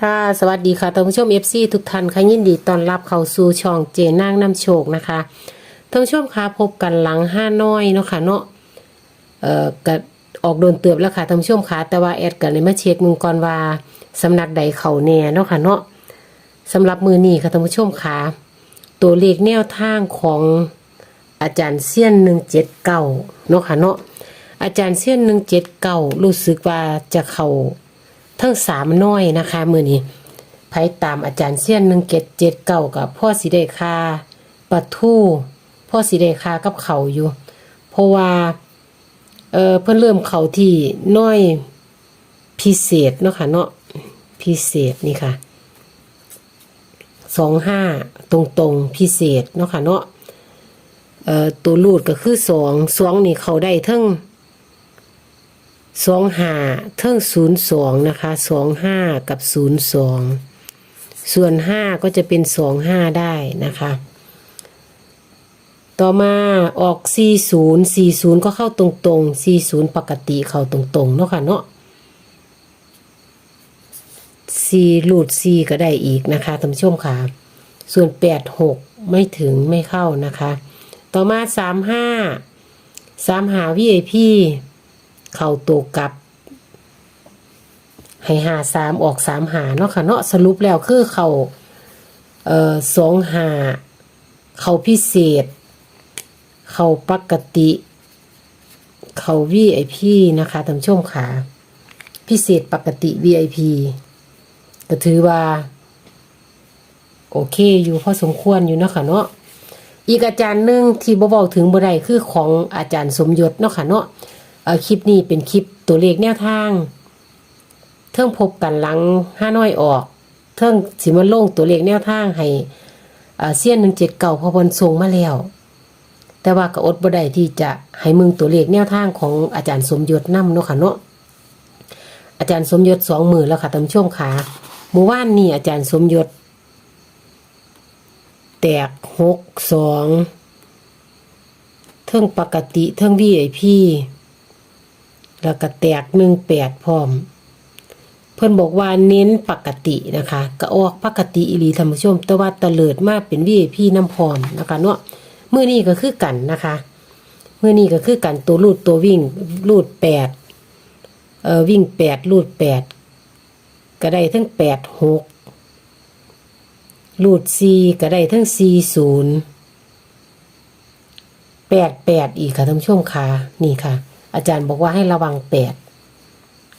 ค่ะสวัสดีค่ะท่านผู้ชม FC ทุกท่านค่ะยินดีต้อนรับเข้าสู่ช่องเจนางน้ำโชคนะคะท่านผู้ชมคะพบกันหลังห้าน้อยเนาะค่ะเนาะเอ่อก็ออกโดนเตือบแล้วค่ะท่านผู้ชมคะแต่ว่าแอดกันเลยมาเช็คมึงก่อนว่าสำนักใดเขาแน่เนาะค่ะเนาะสำหรับมือนี้ค่ะท่านผู้ชมคะตัวเลขแนวทางของอาจารย์เซียนหนึ่งเจ็ดเก้าเนาะค่ะเนาะอาจารย์เซียนหนึ่งเจ็ดเก้ารู้สึกว่าจะเข่า ทั้งสามน้อยนะคะมือนี้ไผตามอาจารย์เซียนหนึ่งเกตเจ็ดเก่ากับพ่อสีเดคาปะทู่พ่อสีเดคากับเขาอยู่ เพราะว่าเออเพิ่นเริ่มเขาที่น้อยพิเศษเนาะค่ะเนาะพิเศษนี่ค่ะสองห้าตรงๆพิเศษเนาะค่ะเนาะเอ่อตัวรูดก็คือสองสองนี่เขาได้ทั้ง สองห้าเทิงศูนย์สองนะคะสองห้ากับศูนย์สองส่วนห้าก็จะเป็นสองห้าได้นะคะ ต่อมาออกสี่ศูนย์สี่ศูนย์ก็เข้าตรงๆสี่ศูนย์ปกติเข้าตรงๆเนาะค่ะเนาะสี่หลูดสี่ก็ได้อีกนะคะท่านผู้ชมค่ะ ส่วนแปดหกไม่ถึงไม่เข้านะคะ ต่อมาสามห้าสามหาวีไอพี เข้าตัวกลับ ให้หาสามออกสามหาเนาะค่ะเนาะสรุปแล้วคือเขาเอ่อสองหาเขาพิเศษ เขาปกติ เขา VIP นะคะท่านชมค่ะพิเศษปกติ VIP ก็ถือว่า โอเคอยู่พอสมควรอยู่เนาะค่ะเนาะอีกอาจารย์หนึ่งที่บ่เว้าถึงบ่ได้คือของอาจารย์สมยศเนาะค่ะเนาะ คลิปนี้เป็นคลิปตัวเลขแนวทาง เทิงพบกันหลังห้าน้อยออก เทิงสิมาลงตัวเลขแนวทางให้เซียนหนึ่งเจ็ดเก่าพอบนทรงมาแล้ว แต่ว่าก็อดบ่ได้ที่จะให้มึงตัวเลขแนวทางของอาจารย์สมยศนำเนาะค่ะเนาะอาจารย์สมยศสองมือแล้วค่ะท่านผู้ชมค่ะเมื่อวานนี้อาจารย์สมยศ แตกหกสองเทิงปกติเทิงวีไอพี่ แล้วก็แตกหนึ่งแปดพร้อม เพิ่อนบอกว่าเน้นปกตินะคะก็ออกปกติอีหลีท่านผู้ชม แต่ว่าตะเลิดมากเป็นวีพี่น้ำพร้อมนะคะเนาะเมื้อนี้ก็คือกันนะคะเมื้อนี้ก็คือกันตัวลูดตัววิ่งลูดแปดเอ่อวิ่งแปดลูดแปดก็ได้ทั้งแปดหกลูดสี่ก็ได้ทั้งสี่ศูนย์แปดแปดอีกค่ะท่านผู้ชมค่ะนี่ค่ะ อาจารย์บอกว่าให้ระวังแปด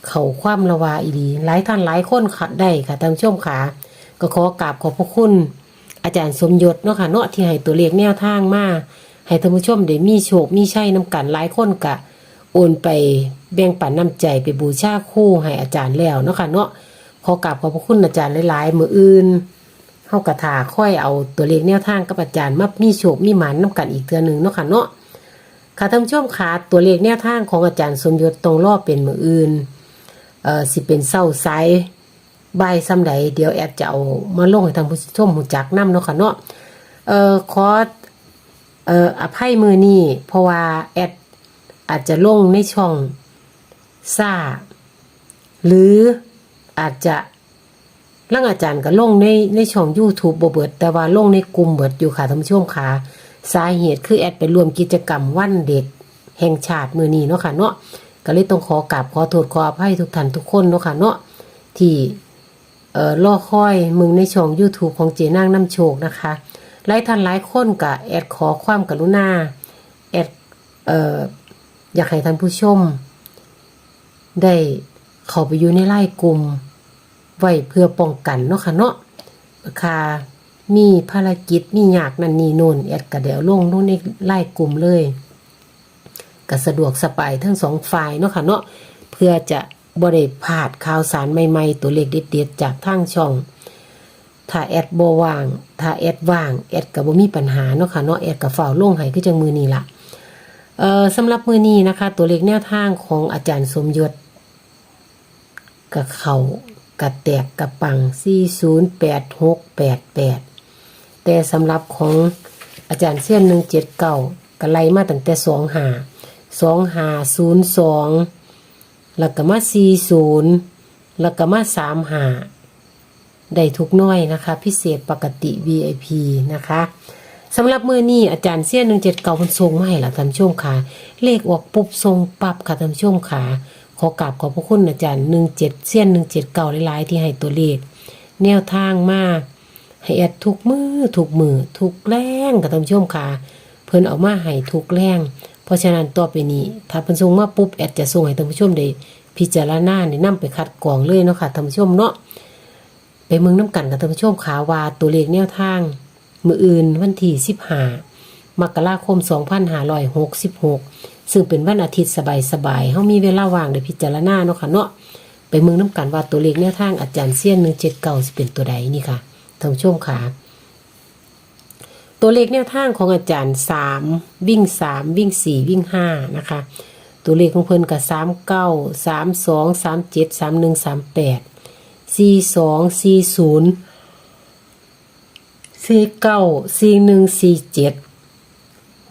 เขาความระวาอีดีหลายท่านหลายคนขัดได้ค่ะทานผู้ชมขา ก็ขอกราบขอบพระคุณ อาจารย์สมยศเนาะค่ะเนาะที่ให้ตัวเลขแนวทางมาให้ท่านผู้ชมได้มีโชคมีชัยน้ำกันหลายคนกะโอนไปแบ่งปันน้ำใจไปบูชาคู่ให้อาจารย์แล้วเนาะค่ะเนาะขอกราบขอบพระคุณอาจารย์หลายๆมืออื่นเฮากระถาค่อยเอาตัวเลขแนวทางกับอาจารย์มามีโชคมีหมันน้ำกันอีกเทื่อหนึงเนาะค่ะเนาะ ค่ะท่านผู้ชมค่ะตัวเลขแนวทางของอาจารย์สมยศตรงรอบเป็นมืออื่นเอ่อสิเป็นเศร้าไซใบายซ้ำใดเดี๋ยวแอดจะเอามาลงให้ทางผู้ชมหูจักน้ำเนาะค่ะเนาะเอ่อขอเอ่ออภัยมือนี้เพราะว่าแอดอาจจะลงในช่องซ่าหรืออาจจะร่างอาจารย์ก็ลงในในช่อง YouTube บเบิด แต่ว่าลงในกลุ่มเบิดอยู่ค่ะท่านผู้ชมค่ะ สาเหตุคือแอดไปร่วมกิจกรรมวันเด็ก แห่งชาติมือนี้เนาะค่ะเนาะก็เลยต้องขอกราบขอโทษขออภัยทุกท่านทุกคนเนาะค่ะเนาะที่เอ่อรอคอยมึงในช่อง YouTube ของเจนางน้ำโชคนะคะหลายท่านหลายคนก็แอดขอความกรุณาแอดเอ่ออยากให้ท่านผู้ชม ได้เข้าไปอยู่ในไล่กลุ่มไว้เพื่อป้องกันเนาะค่ะเนาะค่ะ มีภารกิจมีอยากนั่นนี่โน่นแอดกระเดี๋ยวลงลงในไล่กลุ่มเลยก็สะดวกสบายทั้งสองฝ่ายเนาะค่ะเนาะเพื่อจะบริพลาดข่าวสารใหม่ๆ ตัวเลขเด็ดๆจากทางช่อง ถ้าแอดบ่ว่าง ถ้าแอดว่าง แอดก็บ่มีปัญหาเนาะค่ะเนาะแอดก็ฝ้าวลงห้คือจังมือนี้ล่ะเอ่อสำหรับมือนี้นะคะ ตัวเลขแนวทางของอาจารย์สมยศกับเขากับแตกกับปัง 408688 แต่สำหรับของอาจารย์เสี้ยนหนึ่งเจ็ดเก่าก็ไล่มาตั้งแต่สองหาสองหาศูนย์สองแล้วก็มาสี่ศูนย์แล้วก็มาสามหาได้ทุกน้อยนะคะ พิเศษปกติ VIP นะคะสำหรับมือนี้อาจารย์เสี้ยนหนึ่งเจ็ดเก่าพันทรงไมาให้ละท่านผู้ชมค่ะเลขออกปุ๊บทรงปับค่ะท่านผู้ชมค่ะขอกราบขอบพระคุณอาจารย์หนึ่งเจ็ดเสี้ยนหนึ่งเจ็ดเก่าหลายๆที่ให้ตัวเลขแนวทางมาก ให้แอดทุกมือทุกมือทุกแรงค่ะท่านผู้ชมค่ะ เพิ่นเอามาให้ทุกแรง เพราะฉะนั้นต่อไปนี้ ถ้าเพิ่นส่งมาปุ๊บแอดจะส่งให้ท่านผู้ชมได้พิจารณาได้นำไปคัดกรองเลยเนาะค่ะท่านผู้ชมเนาะไปเมืองน้ำกันกับท่านผู้ชมขาว่าตัวเลขแนวทาง มืออื่นวันที่15มกราคม 2566 ซึ่งเป็นวันอาทิตย์สบายๆเฮามีเวลาว่างได้พิจารณาเนาะค่ะเนาะไปเมืองน้ำกันว่าตัวเลขแนวทางอาจารย์เซียน179สิเป็นตัวใดนี่ค่ะ ท่านผู้ชมขาตัวเลขแนวทางของอาจารย์3วิ่ง3วิ่ง4วิ่ง5นะคะ ตัวเลขของเพิ่นกับ39 32 37 31 38สี่สองสี่ศูนย์สี่เก้าสี่หนึ่งสี่เจ็ด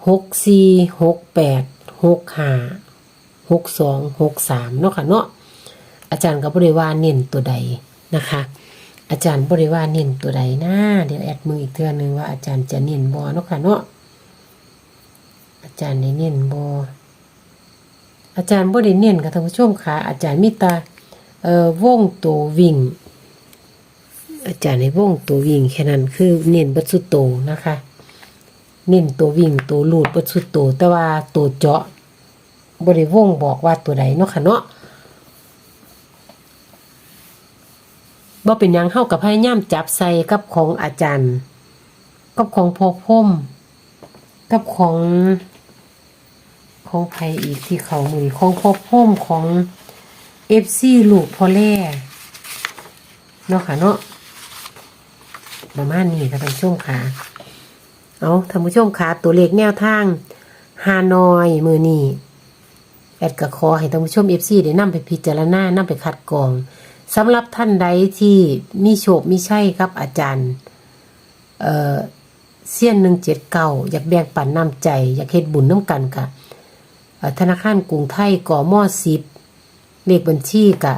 หกสี่หกแปดหกห้าหกสองหกสามเนาะค่ะเนาะอาจารย์ก็บริวาเน้นตัวใดนะคะ อาจารย์บริวารเน้นตัวใดนะเดี๋ยวแอดมืออีกเทื่อนึงว่าอาจารย์จะเน้นบอเนาะค่ะเนาะอาจารย์ได้เน้นบออาจารย์บ่ได้เน้นค่ะท่านผู้ชมค่ะ อาจารย์มีแตาเอ่อวงตัววิ่ง อาจารย์ในวงตัววิ่งแค่นั้นคือเน้นบัดสุโตนะคะ เน้นตัววิ่งตัวลูดบัดสุโตแต่ว่าตัวเจาะบริวงบอกว่าตัวใดเนาะค่ะเนาะ บ่เป็นยังเข้ากับพยายามจับใส่กับของอาจารย์ กับของพอพมกับของของไผอีกที่เขามือนี้ของพอพมของเอฟซีลูกพอแล่เนาะค่ะเนาะประมาณนี้ค่ะท่านผู้ชมค่ะเอาท่านผู้ชมค่ะตัวเลขแนวทางฮานอยมือนี้แอดก็ขอให้ท่านผู้ชมเอฟซีได้นำไปพิจารณานำไปคัดกรอง สำหรับท่านใดที่มีโชคมีชัยครับอาจารย์ เอ่อเสี้ยนหนึ่งเจ็ดเก้าอยากแบ่งปันน้ำใจ อยากเฮ็ดบุญน้ำกันค่ะธนาคารกรุงไทยก่อมอสิบเลขบัญชีกะ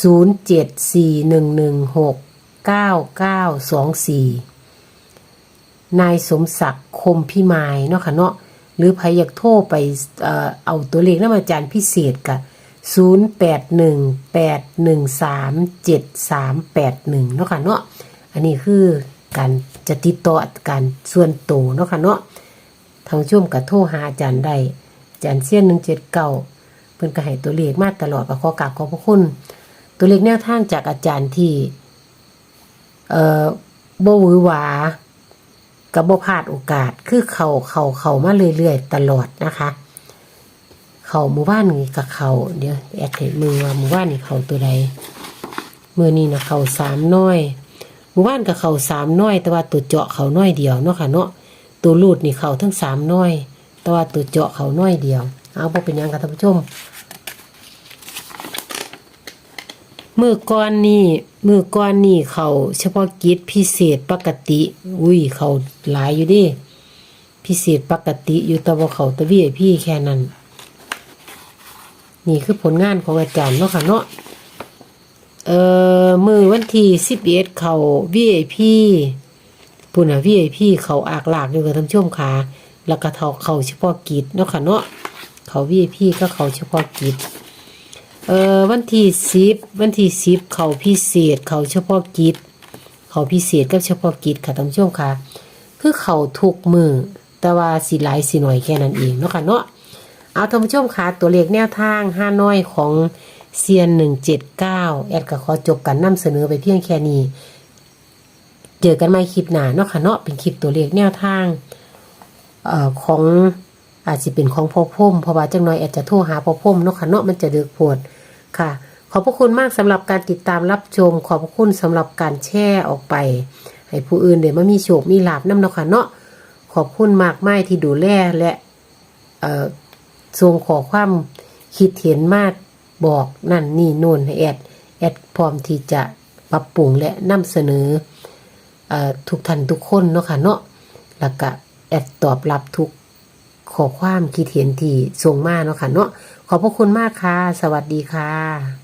ศูนย์เจ็ดสี่หนึ่งหนึ่งหกเก้าเก้าสองสี่นายสมศักดิ์คมพิมายเนาะค่ะเนาะหรือใครอยากโทรไปเอาตัวเลขน้ำอาจารย์พิเศษกะ นย์แปดหนึ่งแปดหนึ่งสามเจ็ดสามแปดหนึ่งเนาะค่ะเนาะอันนี้คือการจะติดต่อการส่วนตัวเนาะค่ะเนาะทางช่วมกับโทรหาอาจารย์ได้อาจารย์เสี้ยนหนึ่งเจ็ดเก้าเพิ่นก็ให้ตัวเลขมาตลอดก็ขอกราบขอบพระคุณ ตัวเลขแนวทางจากอาจารย์ที่เอ่อบ่หวือหวากับบ่พลาดโอกาสคือเขาเขาเขามาเรื่อยๆตลอดนะคะ เขาหมู่บ้านนี่กับเขาเดี๋ยวแอดให้มือว่าหมู่บ้านนี่เขาตัวใดมือนี้นะเขาสามน้อยหมู่บ้านกับเขาสามน้อย แต่ว่าตัวเจาะเขาน้อยเดียวเนาะค่ะเนาะตัวลูดนี่เขาทั้งสามน้อย แต่ว่าตัวเจาะเขาน้อยเดียว เอาบ่เป็นยังค่ะท่านผู้ชมมือก้อนนี่มือก้อนนี่เขาเฉพาะกิจพิเศษปกติ อุ้ยเขาหลายอยู่ดิพิเศษปกติอยู่แตะว่าเขาตะวีพี่แค่นั้น นี่คือผลงานของอาจารย์เนาะค่ะเนาะเอ่อมือวันที่สิบเอ็ดเขา VIP ปุ่นอะ VIP เขาอากหลากอยู่กับท่านผู้ชมค่ะแล้วก็เขาเขาเฉพาะกิจเนาะค่ะเนาะเขา VIP ก็เขาเฉพาะกิจเอ่อวันที่สิบวันที่สิบเขาพิเศษเขาเฉพาะกิจเขาพิเศษกับเฉพาะกิจค่ะท่านผู้ชมค่ะ คือเขาทุกมือแต่ว่าสีหลายสีหน่อยแค่นั้นเองเนาะค่ะเนาะ เอาท่านผู้ชมค่ะตัวเลขแนวทางห้าน้อยของเซียนหนึ่งเจ็ดเก้าแอดก็ขอจบกันนำเสนอไปเพียงแค่นี้ เจอกันใหม่คลิปหน้าเนาะค่ะเนาะเป็นคลิปตัวเลขแนวทางเอ่อของอาจจะเป็นของพ่อพุ่มเพราะว่าจังน้อยอาจจะโทรหาพ่อพุ่มเนาะค่ะเนาะมันจะเดือดปวดค่ะ ขอบพระคุณมากสำหรับการติดตามรับชม ขอบพระคุณสำหรับการแชร์ออกไป ให้ผู้อื่นเดี๋ยวมามีโชคมีลาบน้ำเนาะค่ะเนาะขอบคุณมากไม้ที่ดูแลและเอ่อ ทรงขอความคิดเห็นมากบอกนั่นนี่โน่นให้แอด แอดพร้อมที่จะปรับปรุงและนำเสนอเอ่อทุกท่านทุกคนเนาะค่ะเนาะแล้วก็แอดตอบรับทุกขอความคิดเห็นที่ส่งมาเนาะค่ะเนาะขอบพระคุณมากค่ะ สวัสดีค่ะ